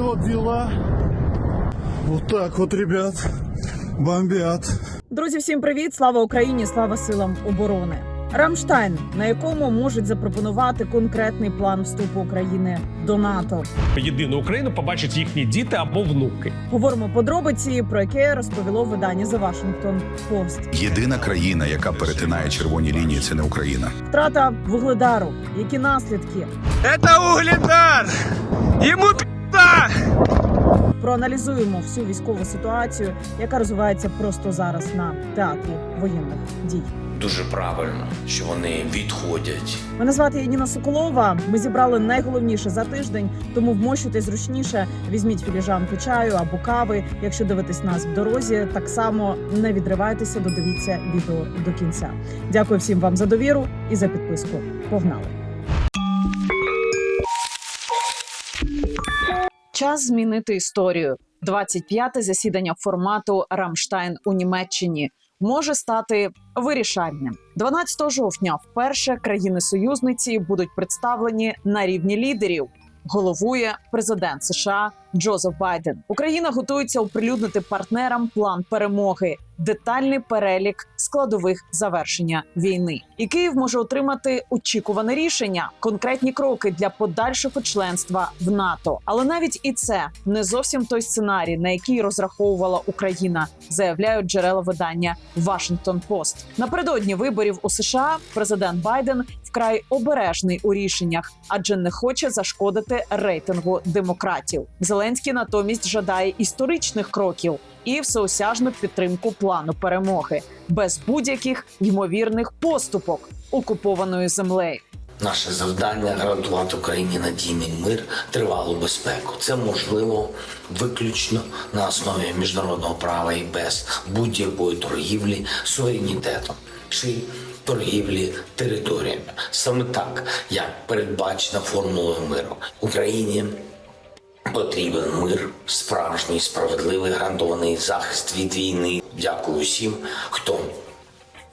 вот дела. Вот так вот, ребят, бомбят. Друзі, всім привіт! Слава Україні! Слава силам оборони! Рамштайн, на якому можуть запропонувати конкретний план вступу України до НАТО. єдину Україну побачать їхні діти або внуки. Говоримо подробиці, про яке розповіло видання The Washington Post. Єдина країна, яка перетинає червоні лінії, це не Україна. Втрата вугледару. Які наслідки? Это угледар! Ему пизда! Проаналізуємо всю військову ситуацію, яка розвивається просто зараз на театрі воєнних дій. дуже правильно, що вони відходять. Мене звати Яніна Соколова. Ми зібрали найголовніше за тиждень, тому вмощуйтесь зручніше. Візьміть філіжанку чаю або кави. Якщо дивитесь нас в дорозі, так само не відривайтеся, додивіться відео до кінця. Дякую всім вам за довіру і за підписку. Погнали! Час змінити історію. 25-те засідання формату Рамштайн у Німеччині може стати вирішальним. 12 жовтня вперше країни-союзниці будуть представлені на рівні лідерів. Головує президент США Джозеф Байден. Україна готується оприлюднити партнерам план перемоги, детальний перелік складових завершення війни. І Київ може отримати очікуване рішення, конкретні кроки для подальшого членства в НАТО. Але навіть і це не зовсім той сценарій, на який розраховувала Україна, заявляють джерела видання Washington Post. Напередодні виборів у США президент Байден вкрай обережний у рішеннях, адже не хоче зашкодити рейтингу демократів. Зеленський натомість жадає історичних кроків і всеосяжну підтримку плану перемоги без будь-яких ймовірних поступок окупованою землею. Наше завдання гарантувати Україні надійний мир, тривалу безпеку. Це можливо виключно на основі міжнародного права і без будь-якої торгівлі суверенітетом чи торгівлі територіями. Саме так, як передбачена формулою миру Україні. Потрібен мир, справжній, справедливий, гарантований захист від війни. Дякую всім, хто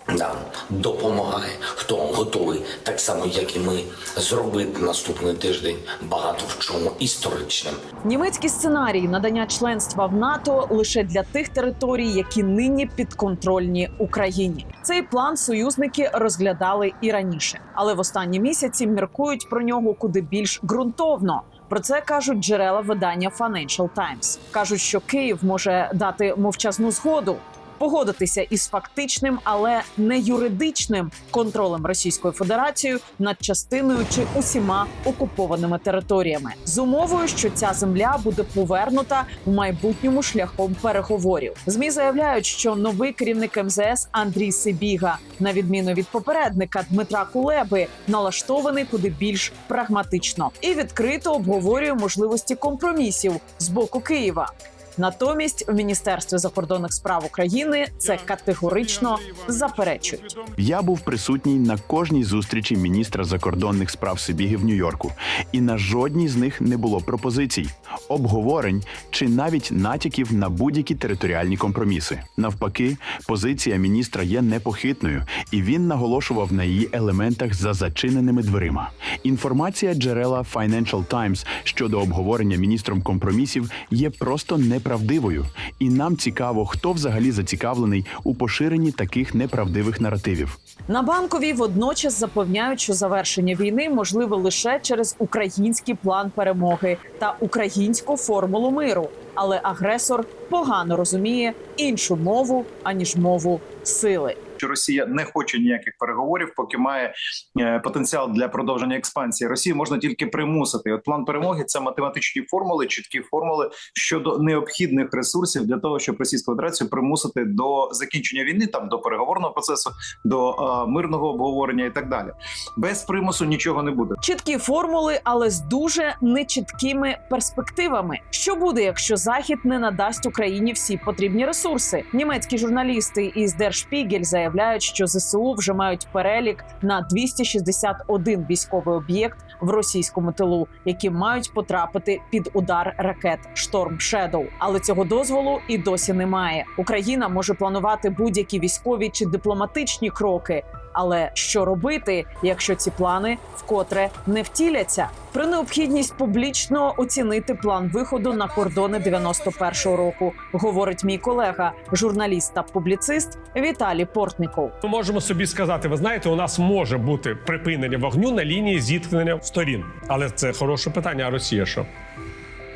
нам допомагає, хто готовий, так само як і ми, зробити наступний тиждень багато в чому історичним. Німецький сценарій надання членства в НАТО лише для тих територій, які нині підконтрольні Україні. Цей план союзники розглядали і раніше, але в останні місяці міркують про нього куди більш ґрунтовно. Про це кажуть джерела видання Financial Times. кажуть, що Київ може дати мовчазну згоду. Погодитися із фактичним, але не юридичним контролем Російською Федерацією над частиною чи усіма окупованими територіями з умовою, що ця земля буде повернута в майбутньому шляхом переговорів. Змі заявляють, що новий керівник МЗС Андрій Сибіга, на відміну від попередника Дмитра Кулеби, налаштований куди більш прагматично і відкрито обговорює можливості компромісів з боку Києва. Натомість в міністерстві закордонних справ України це категорично заперечують. Я був присутній на кожній зустрічі міністра закордонних справ Сибіги в Нью-Йорку, і на жодній з них не було пропозицій, обговорень чи навіть натяків на будь-які територіальні компроміси. Навпаки, позиція міністра є непохитною, і він наголошував на її елементах за зачиненими дверима. Інформація джерела Financial Times щодо обговорення міністром компромісів є просто неправдивою, і нам цікаво, хто взагалі зацікавлений у поширенні таких неправдивих наративів. На банковій водночас запевняють, що завершення війни можливе лише через український план перемоги та українську формулу миру. Але агресор погано розуміє іншу мову аніж мову сили. Що Росія не хоче ніяких переговорів, поки має е, потенціал для продовження експансії. Росію можна тільки примусити. От план перемоги це математичні формули, чіткі формули щодо необхідних ресурсів для того, щоб Російську Федерацію примусити до закінчення війни, там до переговорного процесу, до е, мирного обговорення і так далі. Без примусу нічого не буде. Чіткі формули, але з дуже нечіткими перспективами. Що буде, якщо Захід не надасть Україні всі потрібні ресурси? Німецькі журналісти із Der Spiegel заявляють, що ЗСУ вже мають перелік на 261 військовий об'єкт в російському тилу, які мають потрапити під удар ракет Шторм Шедоу. Але цього дозволу і досі немає. Україна може планувати будь-які військові чи дипломатичні кроки. Але що робити, якщо ці плани вкотре не втіляться? Про необхідність публічно оцінити план виходу на кордони 91-го року, говорить мій колега, журналіст та публіцист Віталій Портніков. Ми можемо собі сказати, ви знаєте, у нас може бути припинення вогню на лінії зіткнення сторін. Але це хороше питання. А Росія що?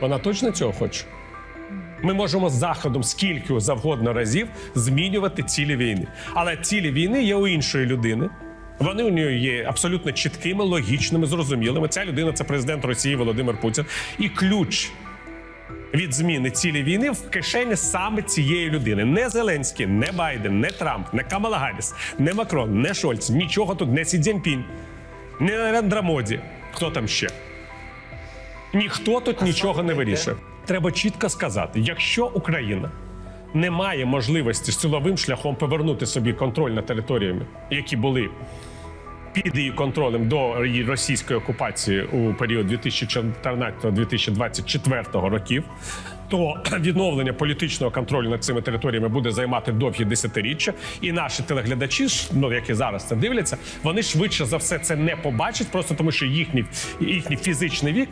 Вона точно цього хоче? Ми можемо з заходом скільки завгодно разів змінювати цілі війни. Але цілі війни є у іншої людини. Вони у нього є абсолютно чіткими, логічними, зрозумілими. Ця людина це президент Росії Володимир Путін. І ключ від зміни цілі війни в кишені саме цієї людини. Не Зеленський, не Байден, не Трамп, не Камала Гарріс, не Макрон, не Шольц. Нічого тут не Сі Цзіньпінь, не Нарендра Моді. Хто там ще? Ніхто тут нічого не вирішує. Треба чітко сказати: якщо Україна не має можливості силовим шляхом повернути собі контроль над територіями, які були під її контролем до російської окупації у період 2014-2024 років, то відновлення політичного контролю над цими територіями буде займати довгі десятиріччя. І наші телеглядачі, ну які зараз це дивляться, вони швидше за все це не побачать, просто тому що їхній їхній фізичний вік.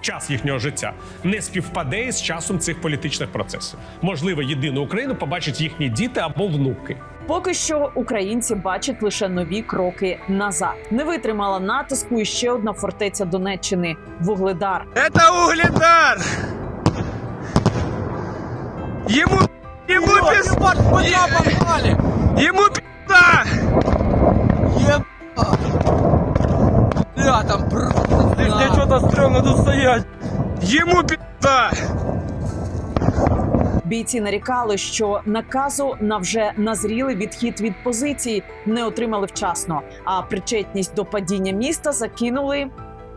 Час їхнього життя не співпаде із часом цих політичних процесів. Можливо, єдину Україну побачать їхні діти або внуки. Поки що українці бачать лише нові кроки назад. Не витримала натиску і ще одна фортеця Донеччини Вугледар. Это угледар! Ему, ему пизда! Ему пизда! Бля, там просто... Мне что-то стрёмно тут стоять. Ему пизда! Бійці нарікали, що наказу на вже назрілий відхід від позиції не отримали вчасно, а причетність до падіння міста закинули.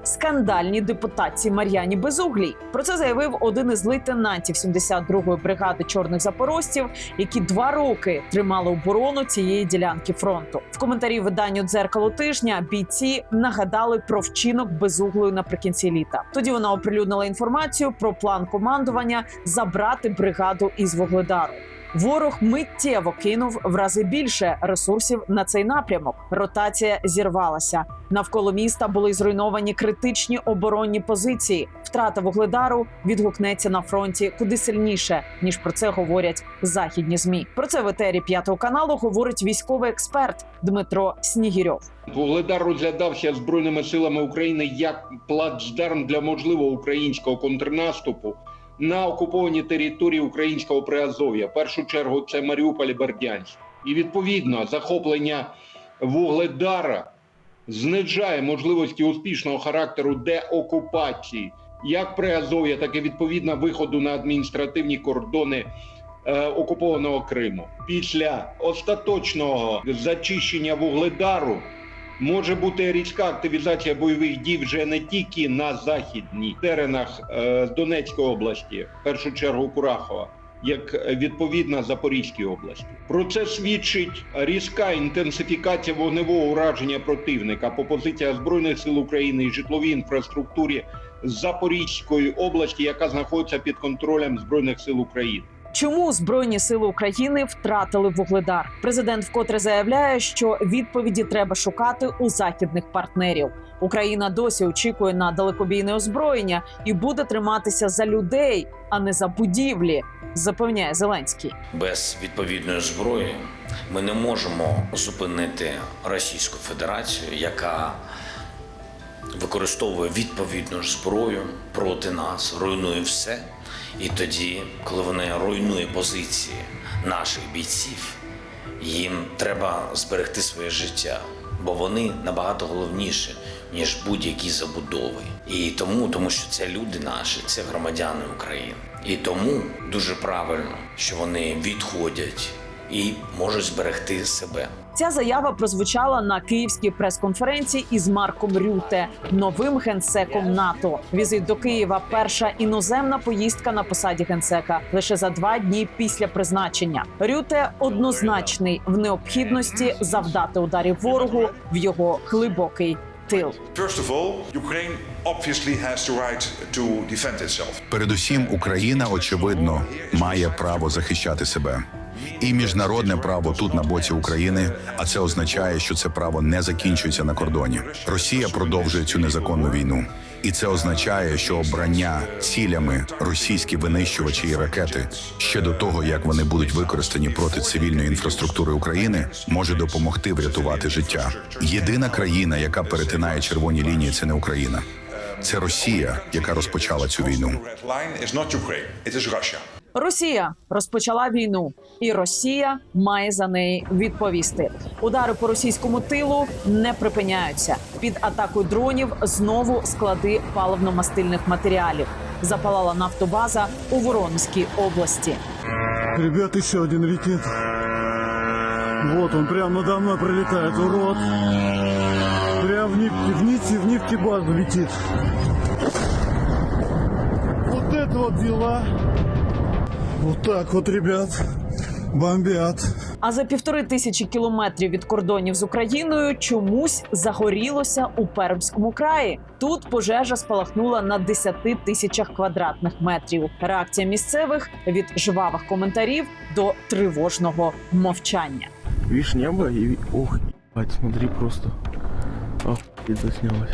Скандальні депутатці Мар'яні Безуглій про це заявив один із лейтенантів 72-ї бригади чорних запорожців, які два роки тримали оборону цієї ділянки фронту. В коментарі виданню дзеркало тижня бійці нагадали про вчинок безуглою наприкінці літа. Тоді вона оприлюднила інформацію про план командування забрати бригаду із Вугледару. Ворог миттєво кинув в рази більше ресурсів на цей напрямок. Ротація зірвалася. Навколо міста були зруйновані критичні оборонні позиції. Втрата вугледару відгукнеться на фронті куди сильніше ніж про це говорять західні змі. Про це в етері п'ятого каналу говорить військовий експерт Дмитро Снігірьов. Вугледар розглядався збройними силами України як плацдарм для можливого українського контрнаступу на окуповані території українського Приазов'я. В першу чергу це Маріуполь і Бердянськ. І відповідно захоплення Вугледара знижає можливості успішного характеру деокупації як Приазов'я, так і відповідно виходу на адміністративні кордони е, окупованого Криму. Після остаточного зачищення Вугледару може бути різка активізація бойових дій вже не тільки на західній теренах е, Донецької області, в першу чергу Курахова. Як відповідна Запорізькій області, про це свідчить різка інтенсифікація вогневого ураження противника по позиціях збройних сил України і житловій інфраструктурі Запорізької області, яка знаходиться під контролем збройних сил України. Чому збройні сили України втратили вугледар? Президент вкотре заявляє, що відповіді треба шукати у західних партнерів. Україна досі очікує на далекобійне озброєння і буде триматися за людей, а не за будівлі, запевняє Зеленський. Без відповідної зброї ми не можемо зупинити Російську Федерацію, яка використовує відповідну зброю проти нас, руйнує все. І тоді, коли вони руйнує позиції наших бійців, їм треба зберегти своє життя, бо вони набагато головніші, ніж будь-які забудови. І тому, тому що це люди наші, це громадяни України. І тому дуже правильно, що вони відходять і можуть зберегти себе. Ця заява прозвучала на київській прес-конференції із Марком Рюте, новим генсеком НАТО. Візит до Києва перша іноземна поїздка на посаді генсека лише за два дні після призначення. Рюте однозначний в необхідності завдати ударів ворогу в його глибокий тил. Передусім, Україна очевидно має право захищати себе. І міжнародне право тут на боці України, а це означає, що це право не закінчується на кордоні. Росія продовжує цю незаконну війну. І це означає, що обрання цілями російські винищувачі і ракети ще до того, як вони будуть використані проти цивільної інфраструктури України, може допомогти врятувати життя. Єдина країна, яка перетинає червоні лінії, це не Україна, це Росія, яка розпочала цю війну. Росія розпочала війну, і Росія має за неї відповісти. Удари по російському тилу не припиняються. Під атакою дронів знову склади паливно-мастильних матеріалів. Запалала нафтобаза у Воронезькій області. Ребят, еще один летит. Вот он прямо надо мной пролетает, урод. Прям в, нефти, в, нити, в нефтебазу летит. Вот это вот дела. Вот так вот, ребят, бомбят. А за півтори тисячі кілометрів від кордонів з Україною чомусь загорілося у Пермському краї. Тут пожежа спалахнула на 10 тисячах квадратних метрів. Реакція місцевих від жвавих коментарів до тривожного мовчання. Видишь небо и... Ох, ебать, смотри просто. Охуеть заснялось.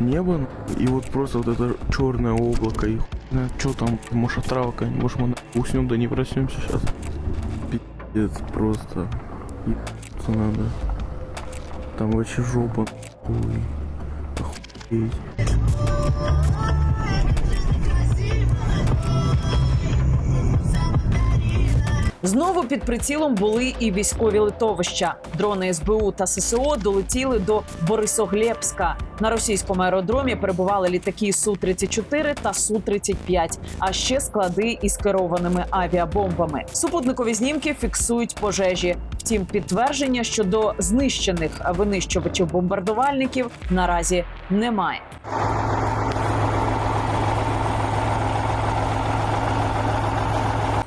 Небо, и вот просто вот это черное облако, и хуй что там, может отрава какая-нибудь, может мы уснем, да не проснемся сейчас. Пиздец, просто. Ебаться надо. Там вообще жопа. Ой. Охуеть. Знову під прицілом були і військові литовища. Дрони СБУ та ССО долетіли до Борисоглебська. На російському аеродромі перебували літаки су 34 та су 35 а ще склади із керованими авіабомбами. Супутникові знімки фіксують пожежі. Втім, підтвердження щодо знищених винищувачів бомбардувальників наразі немає.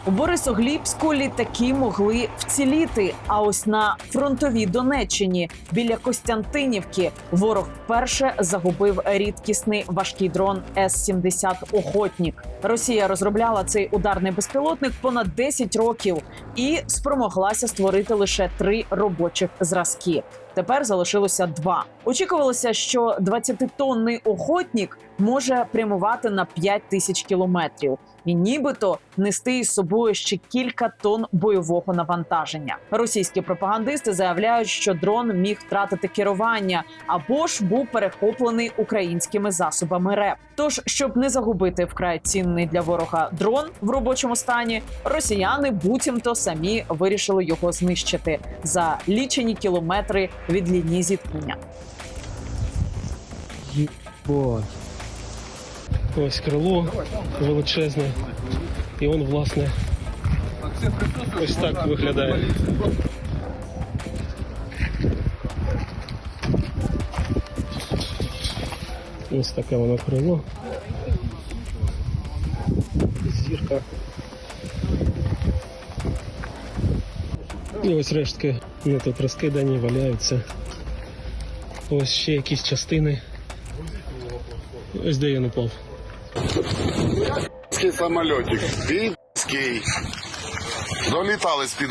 У Борисоглібську літаки могли вціліти. А ось на фронтовій Донеччині біля Костянтинівки ворог вперше загубив рідкісний важкий дрон С-70 Охотнік. Росія розробляла цей ударний безпілотник понад 10 років і спромоглася створити лише три робочих зразки. Тепер залишилося два. Очікувалося, що 20-тонний охотник може прямувати на 5 тисяч кілометрів і нібито нести із собою ще кілька тонн бойового навантаження. Російські пропагандисти заявляють, що дрон міг втратити керування або ж був перехоплений українськими засобами РЕП. Тож, щоб не загубити вкрай цінний для ворога дрон в робочому стані, росіяни буцімто самі вирішили його знищити за лічені кілометри від лінії зіткнення. Ебать. Ось крило величезне. І он, власне, ось так виглядає. Ось таке воно крило. Зірка. І ось рештки ну, тут розкидані, валяються. Ось ще якісь частини. Ось де він упав. Самолетик. Бійський. Долітали з під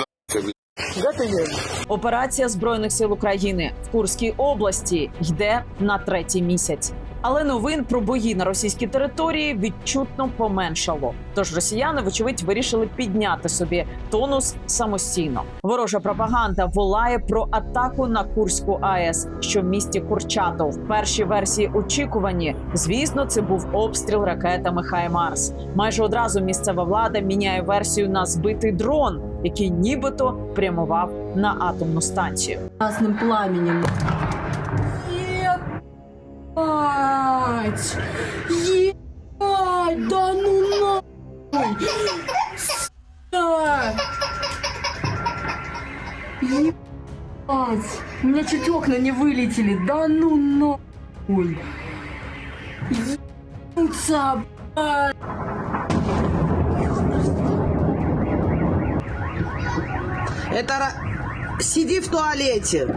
Операція збройних сил України в Курській області йде на третій місяць. Але новин про бої на російській території відчутно поменшало. Тож росіяни, вочевидь, вирішили підняти собі тонус самостійно. Ворожа пропаганда волає про атаку на Курську АЕС, що в місті Курчатов. В першій версії очікувані, звісно, це був обстріл ракетами Хаймарс. Майже одразу місцева влада міняє версію на збитий дрон, який нібито прямував на атомну станцію. Красним пламенем. Ебать! Ебать! Да ну нахуй! Ебать! У меня чуть окна не вылетели. Да ну нахуй! Ебаться, блядь! Это сиди в туалете.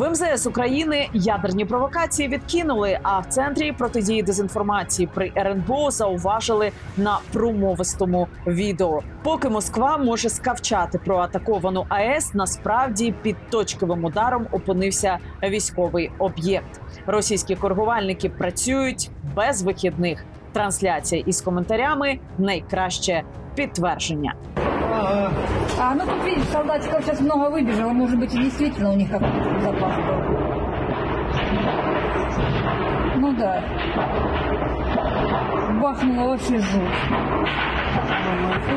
В МЗС України ядерні провокації відкинули. А в центрі протидії дезінформації при РНБО зауважили на промовистому відео. Поки Москва може скавчати про атаковану АЕС, насправді під точковим ударом опинився військовий об'єкт. Російські коригувальники працюють без вихідних. Трансляція із коментарями найкраще підтвердження. А, ну тут видишь, солдатиков сейчас много выбежало, может быть, и действительно у них какой-то запас был. Ну да. Бахнуло вообще жуть.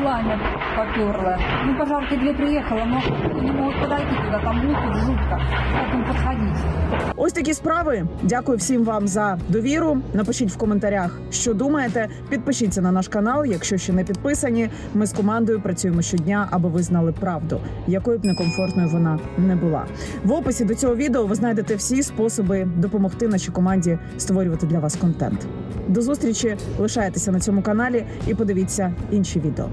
Пламя поперло. Ну, пожарки две приехала, но не могут подойти туда, там лупит жутко. Как подходить? Ось такі справи. Дякую всім вам за довіру. Напишіть в коментарях, що думаєте. Підпишіться на наш канал, якщо ще не підписані. Ми з командою працюємо щодня, аби ви знали правду, якою б некомфортною вона не була. В описі до цього відео ви знайдете всі способи допомогти нашій команді створювати для вас контент. До зустрічі, лишайтеся на цьому каналі і подивіться інші відео.